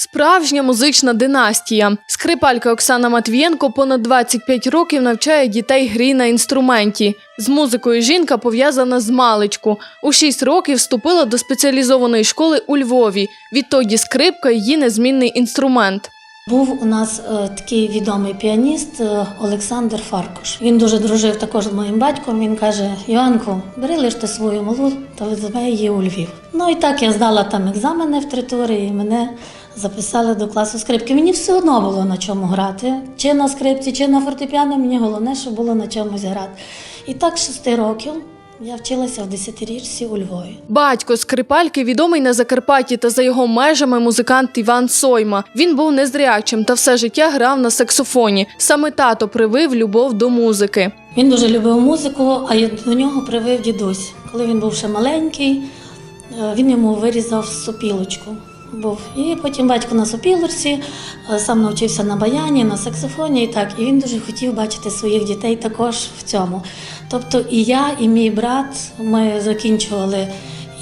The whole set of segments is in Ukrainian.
Справжня музична династія. Скрипалька Оксана Матвієнко понад 25 років навчає дітей грі на інструменті. З музикою жінка пов'язана з маличку. У 6 років вступила до спеціалізованої школи у Львові. Відтоді скрипка її незмінний інструмент. Був у нас е, такий відомий піаніст е, Олександр Фаркуш. Він дуже дружив також з моїм батьком. Він каже: Йоанко, бери лише свою малу та візьми її у Львів. Ну і так я здала там екзамени в три тури, і мене записали до класу скрипки. Мені все одно було на чому грати. Чи на скрипці, чи на фортепіано. Мені головне, щоб було на чомусь грати. І так з шести років я вчилася в десятирічці у Львові. Батько скрипальки відомий на Закарпатті та за його межами музикант Іван Сойма. Він був незрячим та все життя грав на саксофоні. Саме тато привив любов до музики. Він дуже любив музику, а до нього привив дідусь. Коли він був ще маленький, е, він йому вирізав сопілочку. Був. І потім батько на сопілочці, е, сам навчився на баяні, на саксофоні і так. І він дуже хотів бачити своїх дітей також в цьому. Тобто і я, і мій брат, ми закінчували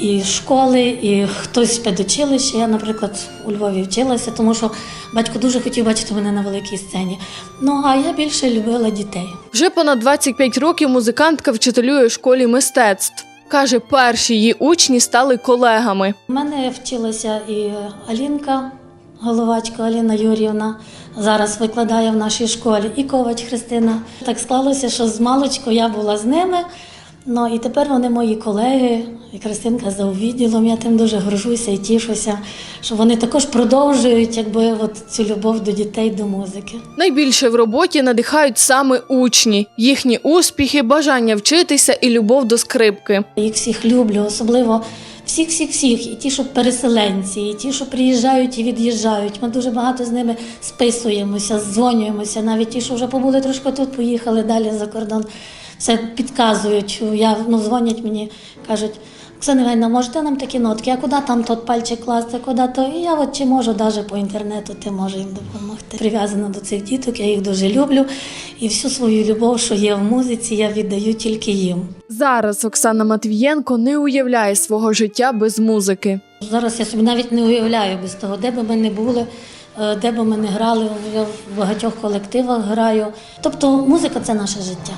і школи, і хтось в педучилище. Я, наприклад, у Львові вчилася, тому що батько дуже хотів бачити мене на великій сцені. Ну а я більше любила дітей. Вже понад 25 років музикантка вчителює у школі мистецтв. Каже, перші її учні стали колегами. У мене вчилася і Алінка, головачка Аліна Юрівна, зараз викладає в нашій школі, і Ковач Христина. Так склалося, що з маличку я була з ними. Ну і тепер вони мої колеги, і Христинка за відділом. Я тим дуже горжуся і тішуся, що вони також продовжують якби, от цю любов до дітей, до музики. Найбільше в роботі надихають саме учні, їхні успіхи, бажання вчитися і любов до скрипки. Їх всіх люблю, особливо всіх, всіх, всіх, і ті, що переселенці, і ті, що приїжджають і від'їжджають. Ми дуже багато з ними списуємося, дзвонюємося. Навіть ті, що вже побули трошки тут, поїхали далі за кордон. Все підказують. Я ну, дзвонять мені, кажуть. Оксана Іванівна, можете нам такі нотки, а куди там тот пальчик класти, куди то? І я от чи можу навіть по інтернету, ти може їм допомогти. Прив'язана до цих діток, я їх дуже люблю. І всю свою любов, що є в музиці, я віддаю тільки їм. Зараз Оксана Матвієнко не уявляє свого життя без музики. Зараз я собі навіть не уявляю без того, де би ми не були, е, де би ми не грали. Я в багатьох колективах граю. Тобто музика це наше життя.